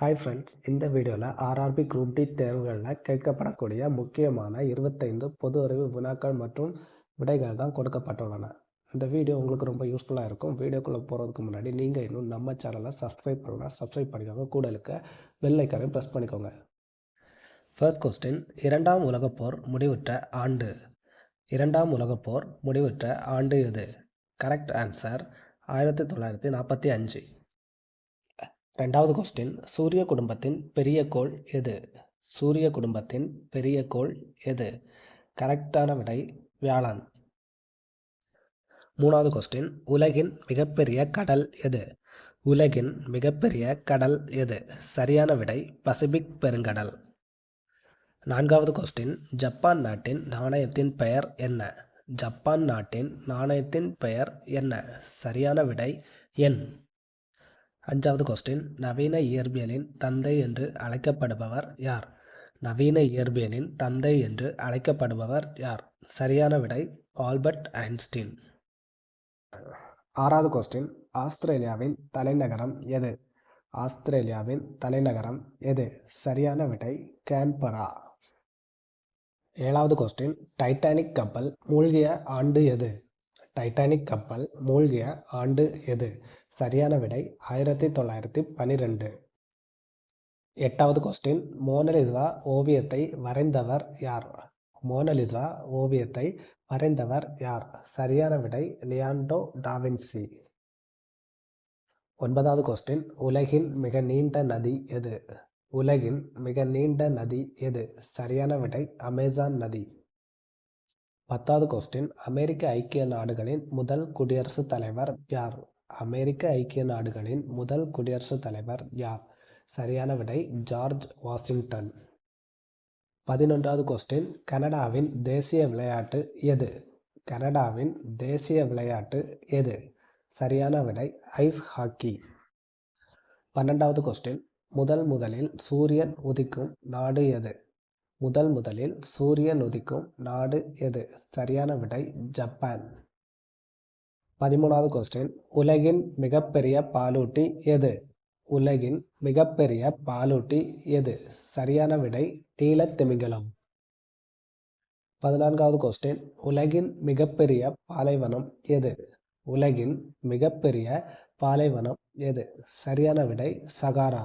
Hi friends இந்த வீடியோவில் RRB group D தேர்வுகளில் கேட்கப்படக்கூடிய முக்கியமான இருபத்தைந்து பொது அறிவு வினாக்கள் மற்றும் விடைகள் தான் கொடுக்கப்பட்டுள்ளன. இந்த வீடியோ உங்களுக்கு ரொம்ப யூஸ்ஃபுல்லாக இருக்கும். வீடியோக்குள்ளே போகிறதுக்கு முன்னாடி நீங்கள் இன்னும் நம்ம சேனலை சப்ஸ்கிரைப் பண்ணலாம் சப்ஸ்கிரைப் பண்ணிக்கோங்க. கூட இருக்க பெல் ப்ரெஸ் பண்ணிக்கோங்க. ஃபர்ஸ்ட் கொஸ்டின் இரண்டாம் உலகப்போர் முடிவுற்ற ஆண்டு. இரண்டாம் உலகப் போர் முடிவுற்ற ஆண்டு எது? கரெக்ட் ஆன்சர் ஆயிரத்தி தொள்ளாயிரத்தி நாற்பத்தி அஞ்சு. ரெண்டாவது கொஸ்டின் சூரிய குடும்பத்தின் பெரிய கோள் எது? சூரிய குடும்பத்தின் பெரிய கோள் எது? கரெக்டான விடை வியாழன். மூணாவது கொஸ்டின் உலகின் மிகப்பெரிய கடல் எது? உலகின் மிகப்பெரிய கடல் எது? சரியான விடை பசிபிக் பெருங்கடல். நான்காவது கொஸ்டின் ஜப்பான் நாட்டின் நாணயத்தின் பெயர் என்ன? ஜப்பான் நாட்டின் நாணயத்தின் பெயர் என்ன? சரியான விடை எண். அஞ்சாவது கொஸ்டின் நவீன இயற்பியலின் தந்தை என்று அழைக்கப்படுபவர் யார்? நவீன இயற்பியலின் தந்தை என்று அழைக்கப்படுபவர் யார்? சரியான விடை ஆல்பர்ட் ஐன்ஸ்டீன். ஆறாவது கொஸ்டின் ஆஸ்திரேலியாவின் தலைநகரம் எது? ஆஸ்திரேலியாவின் தலைநகரம் எது? சரியான விடை கேன்பரா. ஏழாவது கொஸ்டின் டைட்டானிக் கப்பல் மூழ்கிய ஆண்டு எது? டைட்டானிக் கப்பல் மூழ்கிய ஆண்டு எது? சரியான விடை ஆயிரத்தி தொள்ளாயிரத்தி பனிரெண்டு. எட்டாவது கொஸ்டின் மோனலிசா ஓவியத்தை வரைந்தவர் யார்? மோனலிசா ஓவியத்தை வரைந்தவர் யார்? சரியான விடை லியாண்டோ டாவின்சி ஒன்பதாவது கொஸ்டின் உலகின் மிக நீண்ட நதி எது? உலகின் மிக நீண்ட நதி எது? சரியான விடை அமேசான் நதி. பத்தாவது கொஸ்டின் அமெரிக்க ஐக்கிய நாடுகளின் முதல் குடியரசுத் தலைவர் யார்? அமெரிக்க ஐக்கிய நாடுகளின் முதல் குடியரசுத் தலைவர் யார்? சரியான விடை ஜார்ஜ் வாஷிங்டன். பதினொன்றாவது கொஸ்டின் கனடாவின் தேசிய விளையாட்டு எது? கனடாவின் தேசிய விளையாட்டு எது? சரியான விடை ஐஸ் ஹாக்கி. பன்னெண்டாவது கொஸ்டின் முதல் முதலில் சூரியன் உதிக்கும் நாடு எது? முதல் முதலில் சூரியன் உதிக்கும் நாடு எது? சரியான விடை ஜப்பான். பதிமூணாவது கொஸ்டின் உலகின் மிகப்பெரிய பாலூட்டி எது? உலகின் மிகப்பெரிய பாலூட்டி எது? சரியான விடை நீலத்திமிங்கலம் பதினான்காவது கொஸ்டின் உலகின் மிகப்பெரிய பாலைவனம் எது? உலகின் மிகப்பெரிய பாலைவனம் எது? சரியான விடை சகாரா.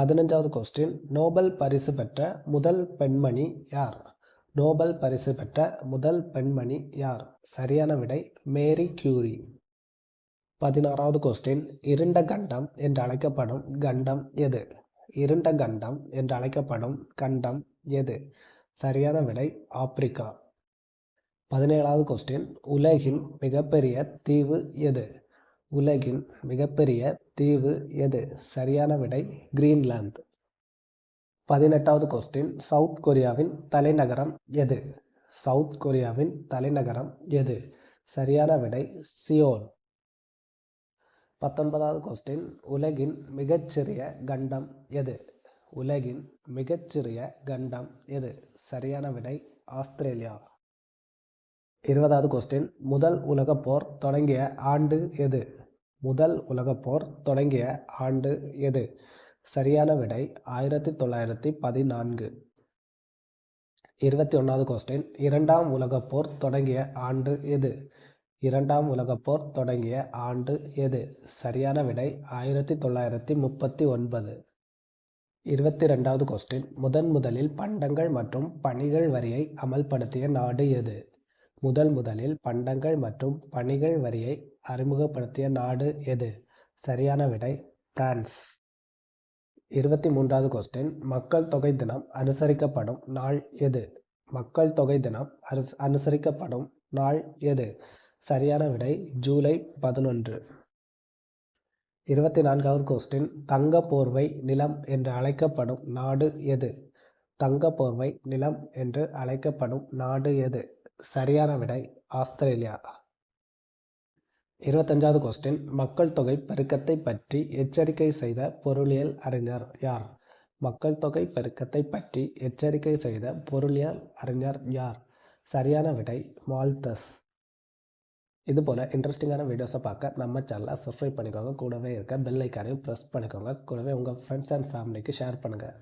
பதினஞ்சாவது கொஸ்டின் நோபல் பரிசு பெற்ற முதல் பெண்மணி யார்? நோபல் பரிசு பெற்ற முதல் பெண்மணி யார்? சரியான விடை மேரி கியூரி. பதினாறாவது கொஸ்டின் இருண்ட கண்டம் என்று அழைக்கப்படும் கண்டம் எது? இருண்ட கண்டம் என்று அழைக்கப்படும் கண்டம் எது? சரியான விடை ஆப்பிரிக்கா. பதினேழாவது கொஸ்டின் உலகின் மிகப்பெரிய தீவு எது? உலகின் மிகப்பெரிய தீவு எது? சரியான விடை கிரீன்லாந்து. பதினெட்டாவது கொஸ்டின் சவுத் கொரியாவின் தலைநகரம் எது? சவுத் கொரியாவின் தலைநகரம் எது? சரியான விடை சியோல். பத்தொன்பதாவது கொஸ்டின் உலகின் மிகச்சிறிய கண்டம் எது? உலகின் மிகச்சிறிய கண்டம் எது? சரியான விடை ஆஸ்திரேலியா. இருபதாவது கொஸ்டின் முதல் உலகப் போர் தொடங்கிய ஆண்டு எது? முதல் உலகப் போர் தொடங்கிய ஆண்டு எது? சரியான விடை ஆயிரத்தி தொள்ளாயிரத்தி பதினான்கு. இருபத்தி ஒன்றாவது கொஸ்டின் இரண்டாம் உலகப் போர் தொடங்கிய ஆண்டு எது? இரண்டாம் உலகப் போர் தொடங்கிய ஆண்டு எது? சரியான விடை ஆயிரத்தி தொள்ளாயிரத்தி முப்பத்தி ஒன்பது. இருபத்தி ரெண்டாவது கொஸ்டின் முதன் முதலில் பண்டங்கள் மற்றும் பணிகள் வரியை அமல்படுத்திய நாடு எது? முதல் முதலில் பண்டங்கள் மற்றும் பணிகள் வரியை அறிமுகப்படுத்திய நாடு எது? சரியான விடை பிரான்ஸ். இருபத்தி மூன்றாவது கொஸ்டின் மக்கள் தொகை தினம் அனுசரிக்கப்படும் நாள் எது? மக்கள் தொகை தினம் அனுஸ் அனுசரிக்கப்படும் நாள் எது? சரியான விடை ஜூலை பதினொன்று. இருபத்தி நான்காவது கொஸ்டின் தங்க போர்வை நிலம் என்று அழைக்கப்படும் நாடு எது? தங்க போர்வை நிலம் என்று அழைக்கப்படும் நாடு எது? சரியான விடை ஆஸ்திரேலியா. இருபத்தஞ்சாவது கொஸ்டின் மக்கள் தொகை பெருக்கத்தை பற்றி எச்சரிக்கை செய்த பொருளியல் அறிஞர் யார்? மக்கள் தொகை பெருக்கத்தை பற்றி எச்சரிக்கை செய்த பொருளியல் அறிஞர் யார்? சரியான விடை மால்தஸ். இதுபோல் இன்ட்ரெஸ்டிங்கான வீடியோஸை பார்க்க நம்ம சேனலை சப்ஸ்கிரைப் பண்ணிக்கோங்க. கூடவே இருக்க பெல் ஐக்கானையும் ப்ரெஸ் பண்ணிக்கோங்க. கூடவே உங்கள் ஃப்ரெண்ட்ஸ் அண்ட் ஃபேமிலிக்கு ஷேர் பண்ணுங்கள்